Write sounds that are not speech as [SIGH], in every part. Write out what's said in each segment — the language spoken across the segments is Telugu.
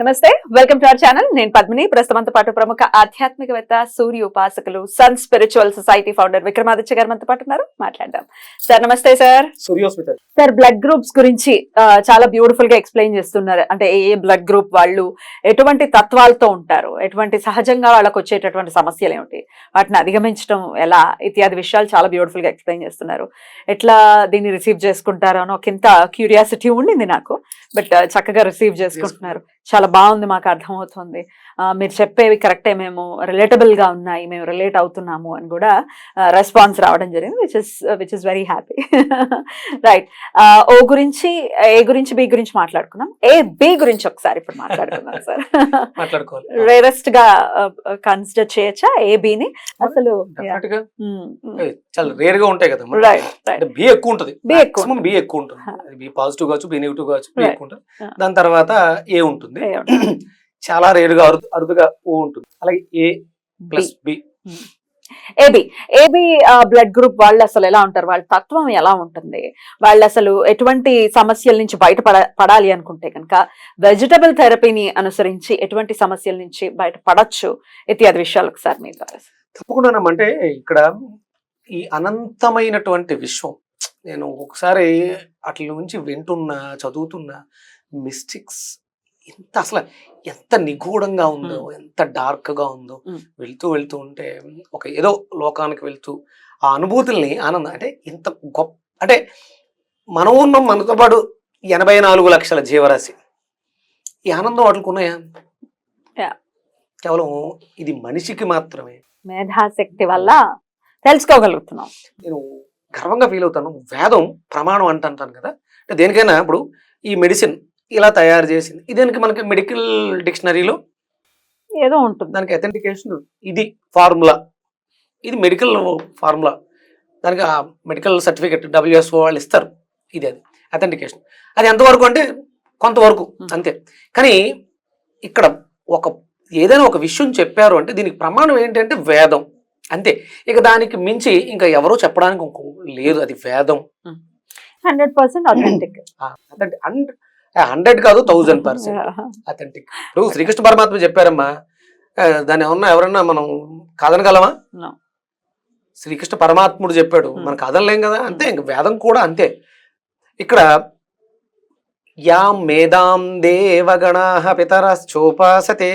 నమస్తే వెల్కమ్ టు అవర్ ఛానల్. నేను పద్మిని. ప్రస్తుతంతో పాటు ప్రముఖ ఆధ్యాత్మికవేత్త సూర్య ఉపాసకులు sun spiritual society founder Vikramaditya గారు మనతో పాటు ఉన్నారు. మాట్లాడదాం. సార్ నమస్తే సార్ సార్ బ్లడ్ గ్రూప్స్ గురించి చాలా బ్యూటిఫుల్గా ఎక్స్ప్లెయిన్ చేస్తున్నారు. అంటే ఏ ఏ బ్లడ్ గ్రూప్ వాళ్ళు ఎటువంటి తత్వాలతో ఉంటారు ఎటువంటి సహజంగా వాళ్ళకు వచ్చేటటువంటి సమస్యలు ఏమిటి వాటిని అధిగమించడం ఎలా ఇత్యాది విషయాలు చాలా బ్యూటిఫుల్గా ఎక్స్ప్లెయిన్ చేస్తున్నారు. ఎట్లా దీన్ని రిసీవ్ చేసుకుంటారో అని ఒక క్యూరియాసిటీ ఉండింది నాకు బట్ చక్కగా రిసీవ్ చేసుకుంటున్నారు. చాలా బాగుంది మాకు అర్థమవుతుంది. మీరు చెప్పేవి కరెక్టే మేము రిలేటబుల్గా ఉన్నాయి మేము రిలేట్ అవుతున్నాము అని కూడా రెస్పాన్స్ రావడం జరిగింది which is which is very happy right O గురించి ఏ గురించి బి గురించి మాట్లాడుకున్నాం. ఏ బి గురించి ఒకసారి ఇప్పుడు మాట్లాడుకుందాం సార్ [LAUGHS] మాట్లాడుకోవాలి. [LAUGHS] రేరెస్ట్గా కన్సిడర్ చేయొచ్చా ఏ బిని అసలు Definite గా. ఏ, చాలా రేర్గా ఉంటాయి కదా బి ఎక్కువ ఉంటుంది. బి ఎక్కువ ఉంటుంది. బి పాజిటివ్ కావచ్చు బి నెగిటివ్ కావచ్చు బి. ఎక్కువ ఉంటుంది. దాని తర్వాత ఏ ఉంటుంది. [CLEARS THROAT] చాలా రేరుగా అరుదు అరుదుగా ఓ ఉంటుంది. అలాగే A plus B. A B A B blood group వాళ్ళు అసలు ఎలా ఉంటారు? వాళ్ళ తత్వం ఎలా ఉంటుంది? వాళ్ళు అసలు ఎటువంటి సమస్యల నుంచి బయటపడ పడాలి అనుకుంటే కనుక వెజిటబుల్ థెరపీని అనుసరించి ఎటువంటి సమస్యల నుంచి బయట పడచ్చు ఇత్యాది విషయాలు ఒకసారి మీరు తప్పకుండా అంటే ఇక్కడ ఈ అనంతమైనటువంటి విశ్వం నేను ఒకసారి అట్ల నుంచి వింటున్నా చదువుతున్నా మిస్టిక్స్ ఎంత అసలు ఎంత నిగూఢంగా ఉందో ఎంత డార్క్గా ఉందో. వెళ్తూ వెళ్తూ ఉంటే ఒక ఏదో లోకానికి వెళ్తూ ఆ అనుభూతుల్ని ఆనందం అంటే ఇంత గొప్ప అంటే మనం ఉన్నాం మనతో పాటు ఎనభై నాలుగు లక్షల జీవరాశి. ఈ ఆనందం వాటికి ఉన్నాయా. కేవలం ఇది మనిషికి మాత్రమే. మేధాశక్తి వల్ల తెలుసుకోగలుగుతున్నాం. నేను గర్వంగా ఫీల్ అవుతాను. వేదం ప్రమాణం అంటుంటాను కదా. అంటే దేనికైనా ఇప్పుడు ఈ మెడిసిన్ ఇలా తయారు చేసింది. ఇదేనికి మనకి మెడికల్ డిక్షనరీలో ఏదో ఉంటుంది. దానికి అథెంటికేషన్ ఇది ఫార్ములా ఇది మెడికల్ ఫార్ములా దానికి ఆ మెడికల్ సర్టిఫికెట్ డబ్ల్యూఎస్ఓ వాళ్ళు ఇస్తారు. ఇది అది. అథెంటికేషన్ అది ఎంతవరకు అంటే కొంతవరకు. అంతే. కానీ ఇక్కడ ఒక ఏదైనా ఒక విషయం చెప్పారు అంటే దీనికి ప్రమాణం ఏంటంటే వేదం. అంతే. ఇక దానికి మించి ఇంకా ఎవరో చెప్పడానికి లేదు. అది వేదం. హండ్రెడ్ పర్సెంట్ [CLEARS THROAT] అథెంటిక్ హండ్రెడ్ కాదు థౌజండ్ పర్సెంట్ అథెంటిక్ ఇప్పుడు శ్రీకృష్ణ పరమాత్మ చెప్పారమ్మా దాన్ని ఏమన్నా ఎవరన్నా మనం కాదనగలమా. శ్రీకృష్ణ పరమాత్ముడు చెప్పాడు Hmm. మనం కాదనలేం కదా? అంతే ఇంక వేదం కూడా అంతే. ఇక్కడ యాం మేధాం దేవగణా పితరశ్చోపాసతే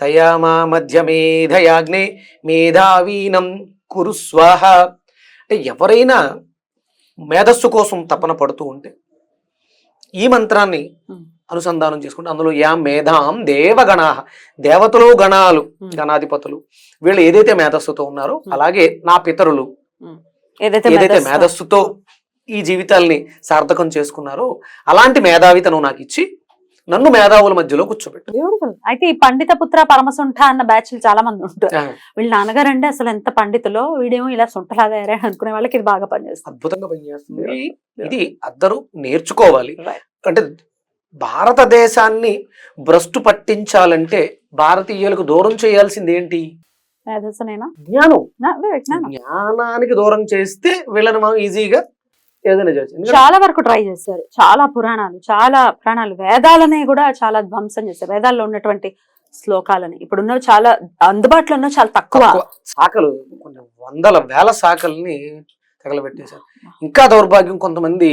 తయా మా మధ్యమేధయాగ్నే మేధావీనం కురు స్వాహ. అంటే ఎవరైనా మేధస్సు కోసం తపన పడుతూ ఉంటే ఈ మంత్రాన్ని. అనుసంధానం చేసుకుంటే అందులో యా మేధాం దేవగణా దేవతలు గణాలు. గణాధిపతులు వీళ్ళు ఏదైతే మేధస్సుతో ఉన్నారో. అలాగే నా పితరులు ఏదైతే ఏదైతే మేధస్సు- మేధస్సుతో ఈ జీవితాల్ని సార్థకం చేసుకున్నారో అలాంటి మేధావితనం నాకు ఇచ్చి నన్ను మేధావుల మధ్యలో కూర్చోబెట్టు. బ్యూటిఫుల్ అయితే ఈ పండిత పుత్ర పరమసుంఠ అన్న బ్యాచ్ చాలా మంది ఉంటారు వీళ్ళ నాన్నగారు అంటే అసలు ఎంత పండితులో వీడేమో ఇలా సుంఠలాగా ఎరాడు అనుకునే వాళ్ళకి ఇది బాగా పనిచేస్తుంది. అద్భుతంగా పనిచేస్తుంది. ఇది అందరూ నేర్చుకోవాలి. అంటే భారతదేశాన్ని భ్రష్టు పట్టించాలంటే భారతీయులకు దూరం చేయాల్సింది ఏంటి? జ్ఞానం. జ్ఞానానికి దూరం చేస్తే వీళ్ళని మనం ఈజీగా ఏదైనా చేయొచ్చు. చాలా వరకు ట్రై చేశారు. చాలా పురాణాలు చాలా పురాణాలు. వేదాలనే కూడా చాలా ధ్వంసం చేశారు వేదాల్లో ఉన్నటువంటి శ్లోకాలని. ఇప్పుడున్నవి చాలా అందుబాటులో ఉన్న చాలా తక్కువ. శాఖలు కొన్ని వందల వేల శాఖల్ని తగలబెట్టేశారు. ఇంకా దౌర్భాగ్యం కొంతమంది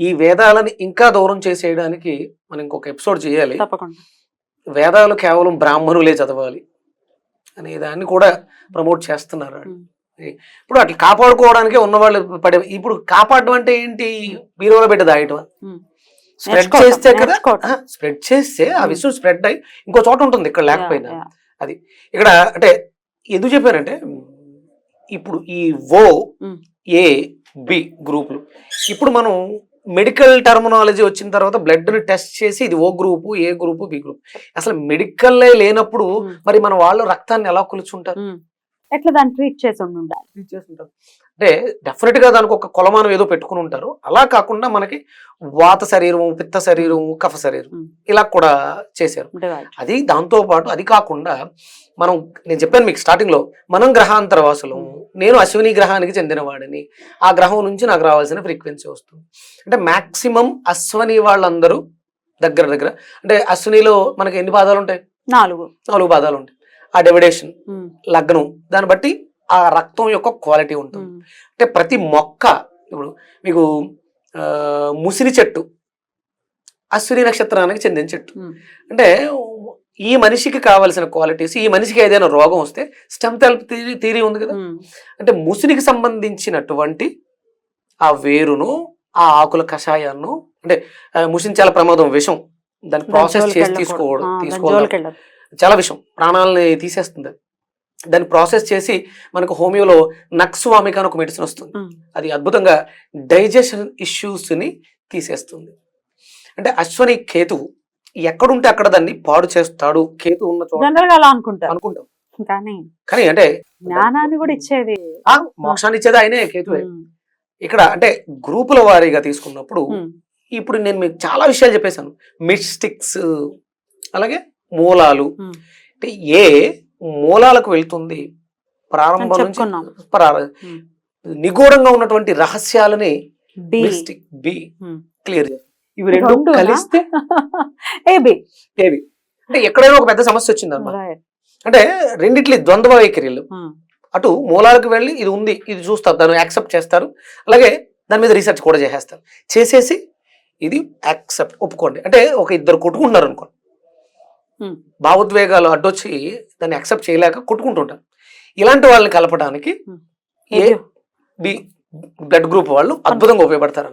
ఈ వేదాలని ఇంకా దూరం చేసేయడానికి మనం ఇంకొక ఎపిసోడ్ చేయాలి. తప్పకుండా. వేదాలు కేవలం బ్రాహ్మణులే చదవాలి అనే దాన్ని కూడా ప్రమోట్ చేస్తున్నారు. ఇప్పుడు అట్లా కాపాడుకోవడానికే ఉన్నవాళ్ళు పడే ఇప్పుడు కాపాడడం అంటే ఏంటి బీరువాలో పెట్టి దాయటం. స్ప్రెడ్ చేస్తే కదా. స్ప్రెడ్ చేస్తే ఆ. విషయం స్ప్రెడ్ అయ్యి ఇంకో చోట ఉంటుంది ఇక్కడ లేకపోయినా. అది ఇక్కడ అంటే ఎందుకు చెప్పానంటే ఇప్పుడు ఈ ఓ. ఏ బి గ్రూపులు ఇప్పుడు మనం మెడికల్ టర్మినాలజీ వచ్చిన తర్వాత బ్లడ్ని టెస్ట్ చేసి ఇది O group A group B group అసలు మెడికల్ లేనప్పుడు. మరి మన వాళ్ళు రక్తాన్ని ఎలా కొలుచుంటారు. ఎట్లా దాన్ని ట్రీట్ చేసి ఉండి ఉండాలి? ట్రీట్ చేస్తుంటారు అంటే డెఫినెట్గా దానికి ఒక కొలమానం ఏదో పెట్టుకుని ఉంటారు. అలా కాకుండా మనకి వాత శరీరం పిత్త శరీరం కఫ శరీరం. ఇలా కూడా చేశారు. అది దాంతో పాటు అది కాకుండా మనం నేను చెప్పాను మీకు స్టార్టింగ్లో మనం గ్రహాంతర వాసులు నేను అశ్విని గ్రహానికి చెందినవాడిని. ఆ గ్రహం నుంచి నాకు రావాల్సిన ఫ్రీక్వెన్సీ వస్తుంది. అంటే మాక్సిమం అశ్వని వాళ్ళందరూ దగ్గర దగ్గర అంటే అశ్వినిలో మనకి ఎన్ని పాదాలు ఉంటాయి? నాలుగు. నాలుగు పాదాలు ఉంటాయి. ఆ డెవిడేషన్. లగ్నం దాన్ని బట్టి ఆ రక్తం యొక్క క్వాలిటీ ఉంటుంది. అంటే ప్రతి మొక్క ఇప్పుడు మీకు ముసిరి చెట్టు అశ్విని నక్షత్రానికి చెందిన చెట్టు. అంటే ఈ మనిషికి కావాల్సిన క్వాలిటీస్ ఈ మనిషికి ఏదైనా రోగం వస్తే స్టెమ్ సెల్ థీరీ థీరీ ఉంది కదా. అంటే ముసిరికి సంబంధించినటువంటి ఆ వేరును ఆ ఆకుల కషాయాన్ని అంటే ఆ, ముసిని చాలా ప్రమాదం విషం దాన్ని ప్రాసెస్ చేసి తీసుకోవడం తీసుకోవడం. చాలా విషయం ప్రాణాలని తీసేస్తుంది. దాన్ని ప్రాసెస్ చేసి మనకు హోమియోలో నక్స్వామిక అని ఒక మెడిసిన్ వస్తుంది. అది అద్భుతంగా డైజెషన్ ఇష్యూస్ని తీసేస్తుంది. అంటే అశ్వని కేతు ఎక్కడుంటే అక్కడ దాన్ని పాడు చేస్తాడు. కేతు ఉన్న చోట అలా అనుకుంటాం. కానీ కానీ అంటే జ్ఞానాన్ని కూడా ఇచ్చేది. మోక్షాన్ని ఇచ్చేది ఆయనే కేతువే. ఇక్కడ అంటే గ్రూపుల వారీగా తీసుకున్నప్పుడు. ఇప్పుడు నేను మీకు చాలా విషయాలు చెప్పేశాను. మిస్టిక్స్ అలాగే మూలాలు. అంటే ఏ మూలాలకు వెళ్తుంది ప్రారంభం నుంచి. నిగూఢంగా ఉన్నటువంటి రహస్యాలని బి. క్లియర్ ఇవి రెండు? కలిస్తే [LAUGHS] ఏబి ఏవి అంటే ఎక్కడైనా ఒక పెద్ద సమస్య వచ్చింది అనమాట అంటే రెండిట్లి ద్వంద్వ వైఖరిలు. అటు మూలాలకు వెళ్ళి ఇది ఉంది ఇది చూస్తారు దాన్ని యాక్సెప్ట్ చేస్తారు అలాగే దాని మీద రీసెర్చ్ కూడా చేసేస్తారు చేసేసి ఇది యాక్సెప్ట్ ఒప్పుకోండి అంటే ఒక ఇద్దరు కొట్టుకుంటున్నారు అనుకోండి. భావోద్వేగాలు అడ్డొచ్చి దాన్ని యాక్సెప్ట్ చేయలేక కొట్టుకుంటుంటారు. ఇలాంటి వాళ్ళని కలపడానికి. ఏ బి బ్లడ్ గ్రూప్ వాళ్ళు అద్భుతంగా ఉపయోగపడతారు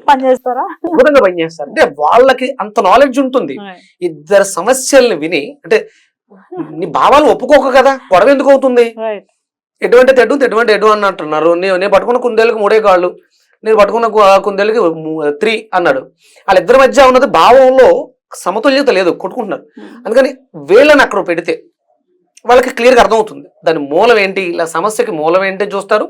అద్భుతంగా పనిచేస్తారు అంటే వాళ్ళకి అంత నాలెడ్జ్ ఉంటుంది. ఇద్దరు సమస్యల్ని విని అంటే నీ భావాలు ఒప్పుకోక కదా గొడవ ఎందుకు అవుతుంది? ఎటువంటి తెడ్డు ఎటువంటి ఎడు అని అంటున్నారు నేను నేను పట్టుకున్న కుందేళ్ళకి మూడే కాళ్ళు నేను పట్టుకున్న కు- కుందేళ్ళకి త్రీ అన్నాడు. వాళ్ళిద్దరి మధ్య ఉన్నది భావంలో సమతుల్యత లేదు కొట్టుకుంటున్నారు. అందుకని వీళ్ళని అక్కడ పెడితే వాళ్ళకి క్లియర్గా అర్థమవుతుంది. దాని మూలం ఏంటి ఇలా సమస్యకి మూలం ఏంటి చూస్తారు.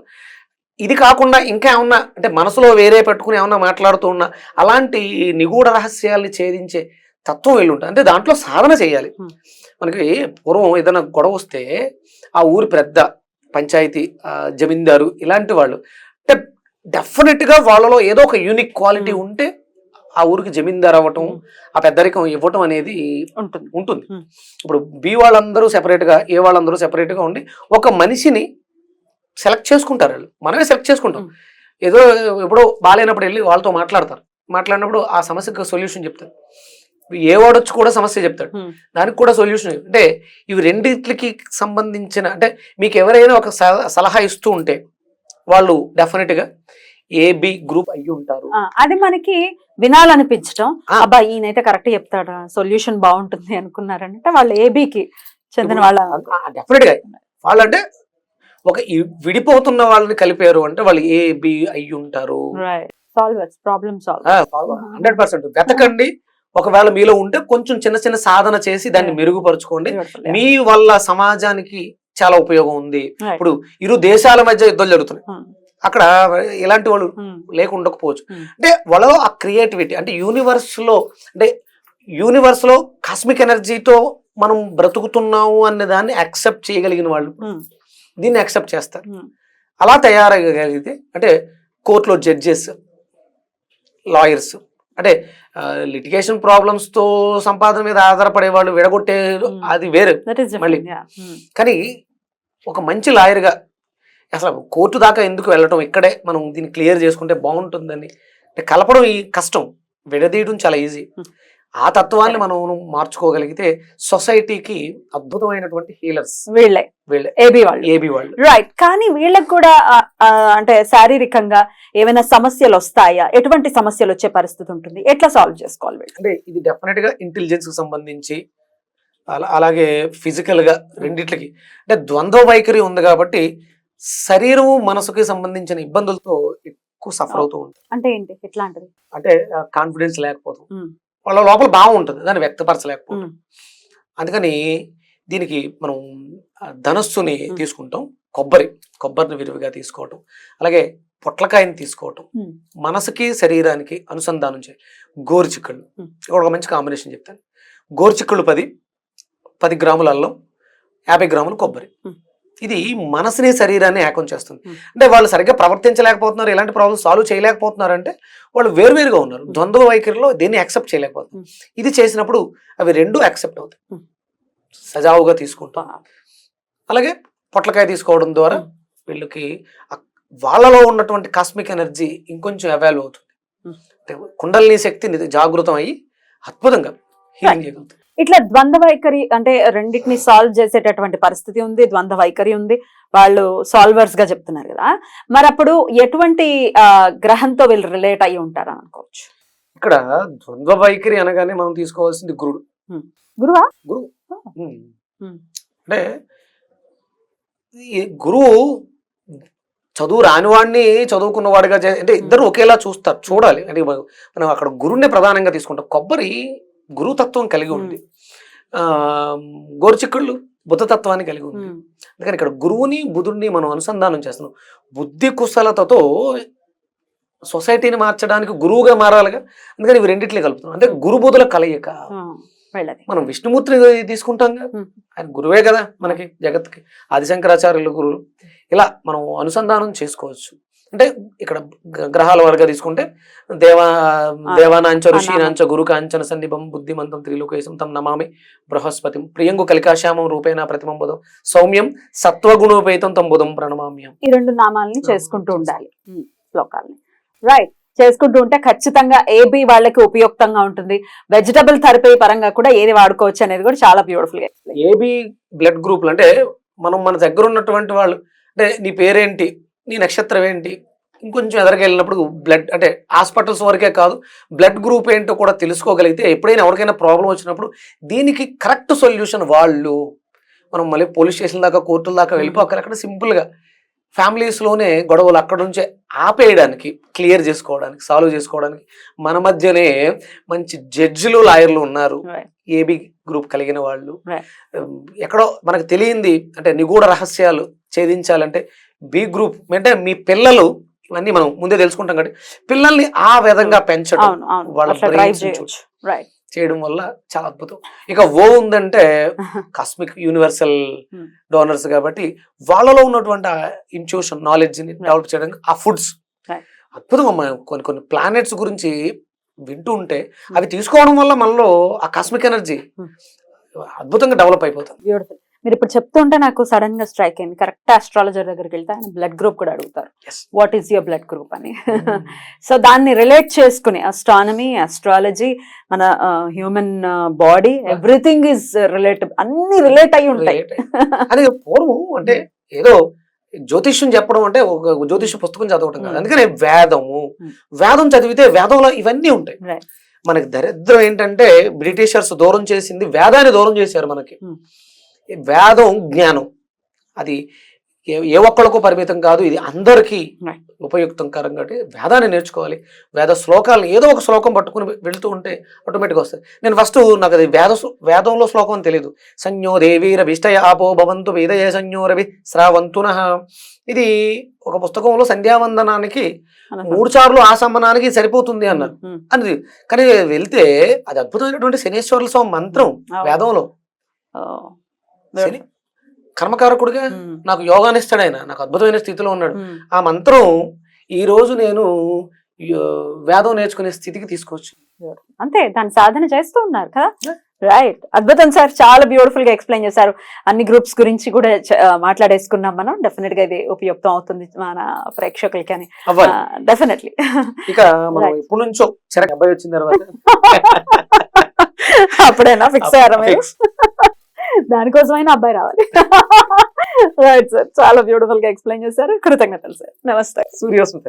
ఇది కాకుండా ఇంకా ఏమన్నా అంటే మనసులో వేరే పెట్టుకుని ఏమన్నా మాట్లాడుతూ ఉన్నా అలాంటి నిగూఢ రహస్యాల్ని ఛేదించే తత్వం వీళ్ళు ఉంటుంది అంటే దాంట్లో సాధన చేయాలి. మనకి పూర్వం ఏదైనా గొడవ వస్తే ఆ ఊరి పెద్ద పంచాయతీ జమీందారు ఇలాంటి వాళ్ళు అంటే డెఫినెట్గా వాళ్ళలో ఏదో ఒక యూనిక్ క్వాలిటీ. ఉంటే ఆ ఊరికి జమీందార్ అవ్వటం ఆ పెద్దరికం ఇవ్వటం అనేది ఉంటుంది. ఉంటుంది. ఇప్పుడు బి వాళ్ళందరూ separate గా ఏ వాళ్ళందరూ separate గా ఉండి ఒక మనిషిని సెలెక్ట్ చేసుకుంటారు వాళ్ళు. మనమే సెలెక్ట్ చేసుకుంటాం. ఏదో ఎప్పుడో బాగాలేనప్పుడు వెళ్ళి వాళ్ళతో మాట్లాడతారు. మాట్లాడినప్పుడు ఆ సమస్యకు సొల్యూషన్ చెప్తారు. ఏ వాడొచ్చి కూడా సమస్య చెప్తాడు. దానికి కూడా సొల్యూషన్ అంటే ఇవి రెండిట్లకి సంబంధించిన అంటే మీకు ఎవరైనా ఒక సల- సలహా ఇస్తూ ఉంటే వాళ్ళు definite గా ఏబి గ్రూప్ అయ్యి ఉంటారు. అది మనకి వినాలనిపించడం. అబ్బా ఈయనైతే కరెక్ట్ చెప్తాడా సొల్యూషన్ బాగుంటుంది అనుకున్నారంటే వాళ్ళు ఏబికి చెందిన వాళ్ళ డెఫినెట్గా వాళ్ళంటే ఒక విడిపోతున్న వాళ్ళని కలిపారు అంటే వాళ్ళు ఏ బి అయ్యి ఉంటారు. Solvers problem solve hundred percent వెతకండి. ఒకవేళ మీలో ఉంటే కొంచెం చిన్న చిన్న సాధన చేసి దాన్ని. మెరుగుపరచుకోండి. మీ వల్ల సమాజానికి చాలా ఉపయోగం ఉంది. ఇప్పుడు ఇరు దేశాల మధ్య యుద్ధాలు జరుగుతున్నాయి. అక్కడ ఇలాంటి వాళ్ళు లేక ఉండకపోవచ్చు. Hmm. అంటే వాళ్ళలో ఆ క్రియేటివిటీ అంటే యూనివర్స్లో అంటే యూనివర్స్లో కాస్మిక్ ఎనర్జీతో మనం బ్రతుకుతున్నాము అనే దాన్ని యాక్సెప్ట్ చేయగలిగిన వాళ్ళు దీన్ని యాక్సెప్ట్ చేస్తారు. అలా తయారగలిగితే అంటే కోర్టులో జడ్జెస్ లాయర్స్ అంటే లిటిగేషన్ ప్రాబ్లమ్స్తో సంపాదన మీద ఆధారపడే వాళ్ళు విడగొట్టే. అది వేరే. మళ్ళీ. కానీ ఒక మంచి లాయర్గా అసలు కోర్టు దాకా ఎందుకు వెళ్ళటం? ఇక్కడే మనం దీన్ని క్లియర్ చేసుకుంటే బాగుంటుందని. అంటే కలపడం ఈ కష్టం. విడదీయడం చాలా ఈజీ. ఆ తత్వాన్ని మనం మార్చుకోగలిగితే సొసైటీకి అద్భుతమైనటువంటి హీలర్స్ వీళ్ళే. వీళ్ళే. ఏబి వాళ్ళు. ఏబి వాళ్ళు. రైట్ కానీ వీళ్ళకి కూడా అంటే శారీరకంగా ఏమైనా సమస్యలు వస్తాయా? ఎటువంటి సమస్యలు వచ్చే పరిస్థితి ఉంటుంది? ఎట్లా సాల్వ్ చేసుకోవాలి వీళ్ళు అంటే ఇది డెఫినెట్గా ఇంటెలిజెన్స్కి సంబంధించి అలా అలాగే physical గా రెండిట్లకి. అంటే ద్వంద్వ వైఖరి ఉంది కాబట్టి శరీరం మనసుకి సంబంధించిన ఇబ్బందులతో ఎక్కువ సఫర్ అవుతూ ఉంటుంది. అంటే ఏంటి? ఎట్లాంటిది? అంటే కాన్ఫిడెన్స్ లేకపోవడం. వాళ్ళ లోపల బాగుంటుంది దాన్ని వ్యక్తపరచలేకపోవడం. అందుకని దీనికి మనం ధనస్సుని. తీసుకుంటాం. కొబ్బరి కొబ్బరిని విరివిగా తీసుకోవటం. అలాగే పొట్లకాయని తీసుకోవటం. మనసుకి శరీరానికి అనుసంధానం చేయాలి గోరుచిక్కుళ్ళు. ఇక్కడ ఒక మంచి కాంబినేషన్ చెప్తాను. గోరుచిక్కుళ్ళు పది పది గ్రాముల అల్లం యాభై గ్రాములు కొబ్బరి. ఇది మనసుని శరీరాన్ని ఏకం చేస్తుంది. అంటే వాళ్ళు సరిగ్గా ప్రవర్తించలేకపోతున్నారు ఎలాంటి ప్రాబ్లమ్స్ సాల్వ్ చేయలేకపోతున్నారు అంటే వాళ్ళు వేరువేరుగా ఉన్నారు ద్వంద్వ వైఖరిలో దేన్ని యాక్సెప్ట్ చేయలేకపోతున్నారు మ్. ఇది చేసినప్పుడు అవి రెండు యాక్సెప్ట్ అవుతాయి. సజావుగా తీసుకుంటాం. అలాగే పొట్లకాయ తీసుకోవడం ద్వారా. వీళ్ళకి వాళ్ళలో ఉన్నటువంటి కాస్మిక్ ఎనర్జీ ఇంకొంచెం అవాల్వ్ అవుతుంది. అంటే కుండలిని శక్తి జాగృతం అయ్యి అద్భుతంగా హీలింగ్ చేయగలుగుతుంది ఇట్లా ద్వంద్వ వైఖరి అంటే రెండింటిని సాల్వ్ చేసేటటువంటి పరిస్థితి ఉంది ద్వంద్వ వైఖరి ఉంది. వాళ్ళు సాల్వర్స్గా చెప్తున్నారు కదా. మరి అప్పుడు ఎటువంటి గ్రహంతో వీళ్ళు రిలేట్ అయ్యి ఉంటారని అనుకోవచ్చు? ఇక్కడ ద్వంద్వ వైఖరి అనగానే మనం తీసుకోవాల్సింది గురుడు. గురువా? గురువు. అంటే గురువు చదువు రానివాడిని చదువుకున్నవాడిగా అంటే ఇద్దరు ఒకేలా చూస్తారు చూడాలి. అంటే మనం మనం అక్కడ గురువునే ప్రధానంగా తీసుకుంటాం. కొబ్బరి గురుతత్వం కలిగి ఉంది. ఆ గోరుచిక్కుళ్ళు బుద్ధతత్వాన్ని కలిగి ఉంది. అందుకని ఇక్కడ గురువుని బుధుడిని మనం అనుసంధానం చేస్తున్నాం. బుద్ధి కుశలతతో సొసైటీని మార్చడానికి గురువుగా మారాలిగా. అందుకని ఇవి రెండిట్లే కలుపుతున్నాం. అంటే గురుబుధుల కలయిక. మనం విష్ణుమూర్తిని తీసుకుంటాం కదా. ఆయన గురువే కదా మనకి జగత్కి ఆదిశంకరాచార్యులు గురువు ఇలా మనం అనుసంధానం చేసుకోవచ్చు. అంటే ఇక్కడ గ్రహాల వారిగా తీసుకుంటే దేవా దేవానాంచ ఋషీనాంచ గురు కాంచన సన్నిభం బుద్ధిమంతం త్రిలోకేశం తం నమామి బృహస్పతి ప్రియంగు కలికాశ్యామం రూపేణ ప్రతిమం బుధం సౌమ్యం సత్వగుణోపేతం తం బుధం ప్రణమామ్యం ఈ రెండు నామాలని చేసుకుంటూ ఉండాలి. శ్లోకాల్ని. రైట్ చేసుకుంటూ ఉంటే ఖచ్చితంగా ఏబి వాళ్ళకి ఉపయుక్తంగా ఉంటుంది. వెజిటబుల్ థెరపీ పరంగా కూడా ఏది వాడుకోవచ్చు అనేది కూడా చాలా బ్యూటిఫుల్ ఏబి బ్లడ్ గ్రూపులు అంటే మనం మన దగ్గర ఉన్నటువంటి వాళ్ళు అంటే నీ పేరేంటి? నీ నక్షత్రం ఏంటి? ఇంకొంచెం ఎదరికి వెళ్ళినప్పుడు బ్లడ్ అంటే హాస్పిటల్స్ వరకే కాదు బ్లడ్ గ్రూప్ ఏంటో కూడా తెలుసుకోగలిగితే ఎప్పుడైనా ఎవరికైనా ప్రాబ్లం వచ్చినప్పుడు దీనికి కరెక్ట్ సొల్యూషన్ వాళ్ళు. మనం మళ్ళీ పోలీస్ స్టేషన్ దాకా కోర్టుల దాకా వెళ్ళిపోకరు అక్కడ సింపుల్గా ఫ్యామిలీస్లోనే గొడవలు అక్కడ నుంచే ఆపేయడానికి క్లియర్ చేసుకోవడానికి సాల్వ్ చేసుకోవడానికి మన మధ్యనే మంచి జడ్జిలు లాయర్లు ఉన్నారు. ఏబి గ్రూప్ కలిగిన వాళ్ళు. ఎక్కడో మనకు తెలియంది అంటే నిగూఢ రహస్యాలు ఛేదించాలంటే బి గ్రూప్ అంటే మీ పిల్లలు ఇవన్నీ మనం ముందే తెలుసుకుంటాం కాబట్టి పిల్లల్ని ఆ విధంగా పెంచడం వాళ్ళ చేయడం వల్ల చాలా అద్భుతం. ఇక ఓ ఉందంటే [LAUGHS] కాస్మిక్ యూనివర్సల్ Hmm. డోనర్స్ కాబట్టి వాళ్ళలో ఉన్నటువంటి ఆ ఇంట్యూషన్ నాలెడ్జ్ని డెవలప్ చేయడానికి ఆ ఫుడ్స్. అద్భుతం అమ్మా కొన్ని కొన్ని ప్లానెట్స్ గురించి వింటూ ఉంటే అవి తీసుకోవడం వల్ల మనలో ఆ కాస్మిక్ ఎనర్జీ Hmm. అద్భుతంగా డెవలప్ అయిపోతుంది. మీరు ఇప్పుడు చెప్తుంటే నాకు సడన్గా స్ట్రైక్ అయింది. కరెక్ట్ ఆస్ట్రాలజర్ దగ్గరికి వెళ్తే ఆయన బ్లడ్ గ్రూప్ కూడా అడుగుతారు. What is your blood group అని. [LAUGHS] సో దాన్ని రిలేట్ చేసుకుని అస్ట్రానమీ అస్ట్రాలజీ మన human body everything is relative అన్ని రిలేట్ అయి ఉంటాయి. అది పూర్వం అంటే ఏదో జ్యోతిష్యం చెప్పడం అంటే ఒక జ్యోతిష్య పుస్తకం చదవటం కాదు. Hmm. అందుకనే వేదము Hmm. వేదం చదివితే వేదంలో ఇవన్నీ ఉంటాయి. మనకి దరిద్రం ఏంటంటే బ్రిటిషర్స్ దూరం చేసింది వేదాన్ని దూరం చేశారు మనకి. Hmm. వేదం జ్ఞానం. అది ఏ ఏ ఒక్కళ్ళకు పరిమితం కాదు ఇది అందరికీ. ఉపయుక్తం కారం కాబట్టి వేదాన్ని నేర్చుకోవాలి. వేద శ్లోకాలను ఏదో ఒక శ్లోకం పట్టుకుని వెళ్తూ ఉంటే ఆటోమేటిక్గా వస్తుంది. నేను ఫస్ట్ నాకు అది వేద వేదంలో శ్లోకం అని తెలియదు సంజ్ఞో దేవీర విష్టయ ఆపో భవంతు వేదయ సంజ్ఞో రవి శ్రావంతున. ఇది ఒక పుస్తకంలో సంధ్యావందనానికి మూడు సార్లు ఆ సమ్మనానికి సరిపోతుంది అన్నారు ఉమ్, అని కానీ వెళ్తే అది అద్భుతమైనటువంటి శనేశ్వరుల స్వామి మంత్రం. వేదంలో. శని కర్మకారకుడిగా నాకు యోగాన్ని ఇస్తాడు ఆయన నాకు అద్భుతమైన స్థితిలో ఉన్నాడు. ఆ మంత్రం ఈ రోజు నేను వేదం నేర్చుకునే స్థితికి తీసుకోవచ్చు అంతే దాని సాధన చేస్తూ ఉన్నారు కదా. రైట్ అద్భుతం సార్ చాలా బ్యూటిఫుల్గా ఎక్స్ప్లెయిన్ చేశారు. అన్ని గ్రూప్స్ గురించి కూడా మాట్లాడేసుకున్నాం మనం. డెఫినెట్గా ఇది ఉపయుక్తం అవుతుంది మన ప్రేక్షకులకి అని. డెఫినెట్లీ ఇక మనం. ఎప్పటి నుంచో వచ్చిన తర్వాత [LAUGHS] అప్పుడేనా ఫిక్స్ అయ్యారా. [LAUGHS] దానికోసమైనా అబ్బాయి రావాలి. [LAUGHS] రైట్ సార్ చాలా బ్యూటిఫుల్గా ఎక్స్ప్లెయిన్ చేశారు. కృతజ్ఞతలు సార్ నమస్తే. సూర్యోస్మిత